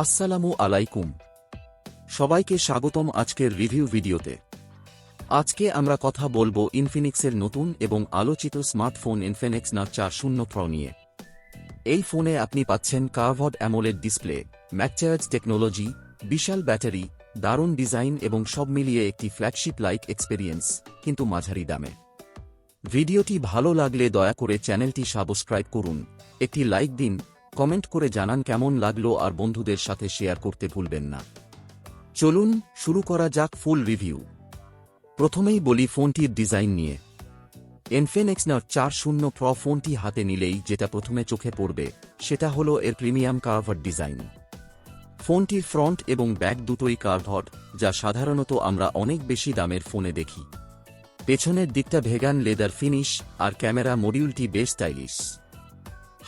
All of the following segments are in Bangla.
আসসালামু আলাইকুম। সবাইকে স্বাগতম আজকের রিভিউ ভিডিওতে। আজকে আমরা কথা বলব ইনফিনিক্সের নতুন এবং আলোচিত স্মার্টফোন ইনফিনিক্স না চার শূন্য প্র নিয়ে। এই ফোনে আপনি পাচ্ছেন কার্ভড অ্যামোলেড ডিসপ্লে, ম্যাকচার্জ টেকনোলজি, বিশাল ব্যাটারি, দারুণ ডিজাইন এবং সব মিলিয়ে একটি ফ্ল্যাগশিপ লাইক এক্সপেরিয়েন্স, কিন্তু মাঝারি দামে। ভিডিওটি ভালো লাগলে দয়া করে চ্যানেলটি সাবস্ক্রাইব করুন। একটি লাইক দিন কমেন্ট করে জানান কেমন লাগল আর বন্ধুদের সাথে শেয়ার করতে ভুলবেন না। চলুন শুরু করা যাক ফুল রিভিউ। প্রথমেই বলি ফোনটির ডিজাইন নিয়ে। এনফেনেক্স নার চার শূন্য প্র ফোনটি হাতে নিলেই যেটা প্রথমে চোখে পড়বে, সেটা হলো এর প্রিমিয়াম কার্ভার ডিজাইন। ফোনটির ফ্রন্ট এবং ব্যাক দুটোই কার্ভড, যা সাধারণত আমরা অনেক বেশি দামের ফোনে দেখি। পেছনের দিকটা ভেগান লেদার ফিনিশ আর ক্যামেরা মডিউলটি বেশ স্টাইলিশ।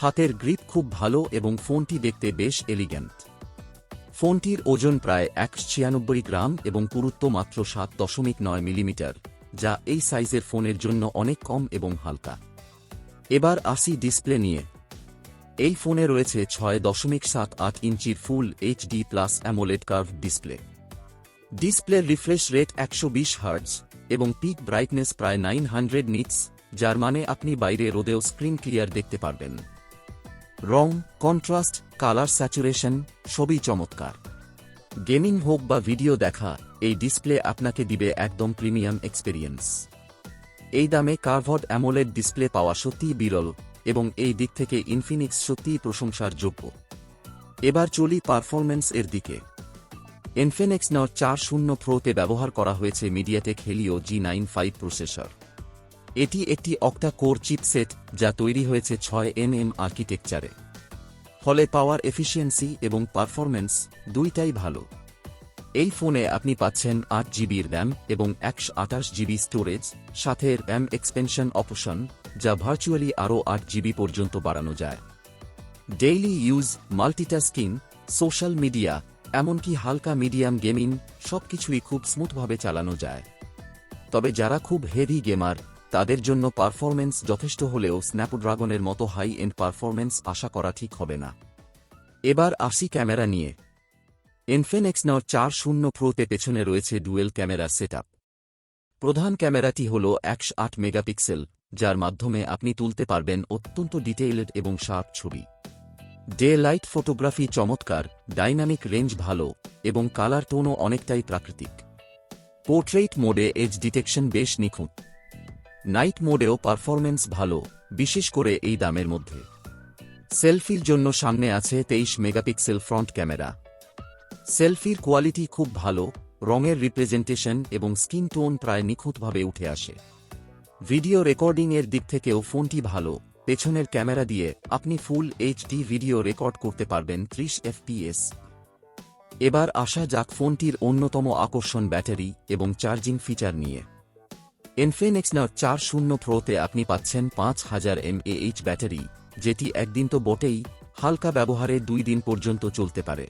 হাতের গ্রিপ খুব ভালো এবং ফোনটি দেখতে বেশ এলিগ্যান্ট ফোনটির ওজন প্রায় একশো ছিয়ানব্বই গ্রাম এবং পুরুত্ব মাত্র সাত দশমিক নয় মিলিমিটার, যা এই সাইজের ফোনের জন্য অনেক কম এবং হালকা। এবার আসি ডিসপ্লে নিয়ে। এই ফোনে রয়েছে ছয় দশমিক সাত আট ইঞ্চির full HD plus AMOLED curve display. Display refresh rate একশো বিশ হার্টজ এবং পিক ব্রাইটনেস প্রায় নাইন হান্ড্রেড নিটস, যার মানে আপনি বাইরে রোদেও স্ক্রিন ক্লিয়ার দেখতে পারবেন। রং কন্ট্রাস্ট কালার স্যাচুরেশন সবই চমৎকার। গেমিং হোক বা ভিডিও দেখা, এই ডিসপ্লে আপনাকে দিবে একদম প্রিমিয়াম এক্সপেরিয়েন্স এই দামে কার্ভড অ্যামোলেড ডিসপ্লে পাওয়া সত্যিই বিরল এবং এই দিক থেকে ইনফিনিক্স সত্যিই প্রশংসার যোগ্য। এবার চলি পারফরম্যান্স এর দিকে। এনফেনেক্স নট চার শূন্য প্রোতে ব্যবহার করা হয়েছে MediaTek Helio G nine five processor এটি একটি অক্টা কোর চিপসেট যা তৈরি হয়েছে ছয় এনএম আর্কিটেকচারে। ফলে পাওয়ার এফিসিয়েন্সি এবং পারফরম্যান্স দুইটাই ভালো। এই ফোনে আপনি পাচ্ছেন আট জিবির র্যাম এবং একশো আঠাশ জিবি স্টোরেজ, সাথে র্যাম এক্সপেনশন অপশন, যা ভার্চুয়ালি আরও আট জিবি পর্যন্ত বাড়ানো যায়। Daily use multitasking, social media, এমনকি হালকা মিডিয়াম গেমিং, সবকিছুই খুব স্মুথভাবে চালানো যায়। তবে যারা খুব হেভি গেমার তাদের জন্য পারফরম্যান্স যথেষ্ট হলেও স্ন্যাপড্রাগনের মতো হাই এন্ড পারফরম্যান্স আশা করা ঠিক হবে না। এবার আসি ক্যামেরা নিয়ে। এনফেনেক্স নাও চার শূন্য প্রোতে পেছনে রয়েছে ডুয়েল ক্যামেরা সেটআপ প্রধান ক্যামেরাটি হল একশো আট মেগাপিক্সেল, যার মাধ্যমে আপনি তুলতে পারবেন অত্যন্ত ডিটেইলড এবং শার্প ছবি। ডে লাইট ফটোগ্রাফি চমৎকার ডাইনামিক রেঞ্জ ভালো, এবং কালার টোনও অনেকটাই প্রাকৃতিক। পোর্ট্রেইট মোডে এজ ডিটেকশন বেশ নিখুঁত। নাইট মোডেও পারফরম্যান্স ভালো, বিশেষ করে এই দামের মধ্যে। সেলফির জন্য সামনে আছে তেইশ মেগাপিক্সেল ফ্রন্ট ক্যামেরা। সেলফির কোয়ালিটি খুব ভালো, রঙের রিপ্রেজেন্টেশন এবং স্কিন টোন প্রায় নিখুঁতভাবে উঠে আসে। ভিডিও রেকর্ডিং এর দিক থেকেও ফোনটি ভালো, পেছনের ক্যামেরা দিয়ে আপনি ফুল এইচডি ভিডিও রেকর্ড করতে পারবেন ত্রিশ এফপিএস। এবার আসা যাক ফোনটির অন্যতম আকর্ষণ ব্যাটারি এবং চার্জিং ফিচার নিয়ে। এনফেনেক্স নার চার শূন্য প্রোতে আপনি পাচ্ছেন পাঁচ হাজার এমএএইচ ব্যাটারি, যেটি একদিন তো বটেই, হালকা ব্যবহারে দুই দিন পর্যন্ত চলতে পারে।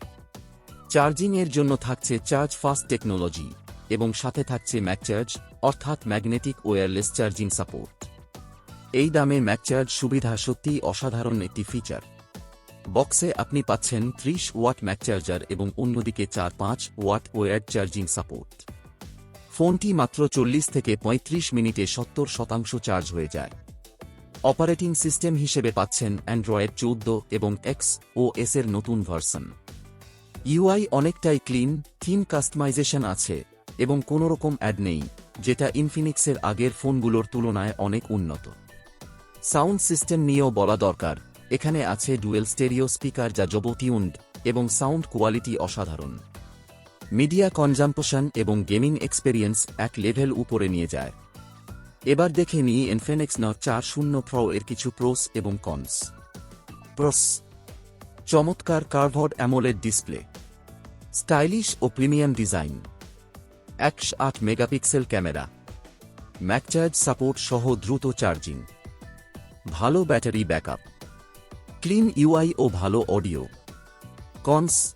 চার্জিং এর জন্য থাকছে চার্জ ফাস্ট টেকনোলজি এবং সাথে থাকছে ম্যাকচার্জ অর্থাৎ ম্যাগনেটিক ওয়্যারলেস চার্জিং সাপোর্ট এই দামে ম্যাকচার্জ সুবিধা সত্যিই অসাধারণ একটি ফিচার বক্সে আপনি পাচ্ছেন ত্রিশ ওয়াট ম্যাকচার্জার এবং অন্যদিকে চার পাঁচ ওয়াট ওয়্যার চার্জিং সাপোর্ট ফোনটি মাত্র চল্লিশ থেকে ৩৫ মিনিটে সত্তর শতাংশ চার্জ হয়ে যায়। অপারেটিং সিস্টেম হিসেবে পাচ্ছেন অ্যান্ড্রয়েড চৌদ্দ এবং এক্স ও এস এর নতুন ভার্সন। ইউআই অনেকটাই ক্লিন, থিম কাস্টমাইজেশন আছে এবং কোনোরকম অ্যাড নেই, যেটা ইনফিনিক্সের আগের ফোনগুলোর তুলনায় অনেক উন্নত। সাউন্ড সিস্টেম নিয়েও বলা দরকার, এখানে আছে ডুয়েল স্টেরিও স্পিকার যা জবটিউন্ড এবং সাউন্ড কোয়ালিটি অসাধারণ। মিডিয়া কনজাম্পশন এবং গেমিং এক্সপেরিয়েন্স এক লেভেল উপরে নিয়ে যায়। এবার দেখে নিই এনফেনেক্স ন চার শূন্য প্রো এর কিছু প্রোস এবং কনস প্রোস চমৎকার কার্ভড অ্যামোলেড ডিসপ্লে স্টাইলিশ ও প্রিমিয়াম ডিজাইন একশো আট মেগাপিক্সেল ক্যামেরা ম্যাকচার্জ সাপোর্ট সহ দ্রুত চার্জিং ভালো ব্যাটারি ব্যাকআপ ক্লিন ইউআই ও ভালো অডিও কনস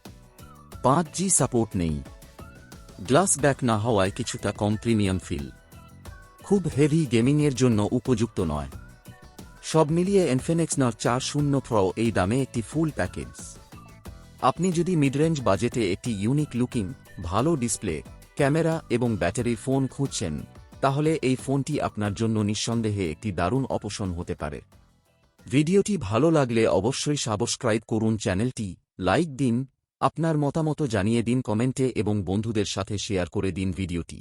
পাঁচ জি সাপোর্ট নেই। গ্লাস ব্যাক না হওয়ায় কিছুটা কম প্রিমিয়াম ফিল। খুব হেভি গেমিংয়ের জন্য উপযুক্ত নয়। সব মিলিয়ে এনফেনেক্স নর চার শূন্য প্রো এই দামে একটি ফুল প্যাকেজ। আপনি যদি মিডরেঞ্জ বাজেটে একটি ইউনিক লুকিং ভালো ডিসপ্লে ক্যামেরা এবং ব্যাটারির ফোন খুঁজছেন, তাহলে এই ফোনটি আপনার জন্য নিঃসন্দেহে একটি দারুণ অপশন হতে পারে। ভিডিওটি ভালো লাগলে অবশ্যই সাবস্ক্রাইব করুন চ্যানেলটি লাইক দিন আপনার মতামত জানিয়ে দিন কমেন্টে এবং বন্ধুদের সাথে শেয়ার করে দিন ভিডিওটি।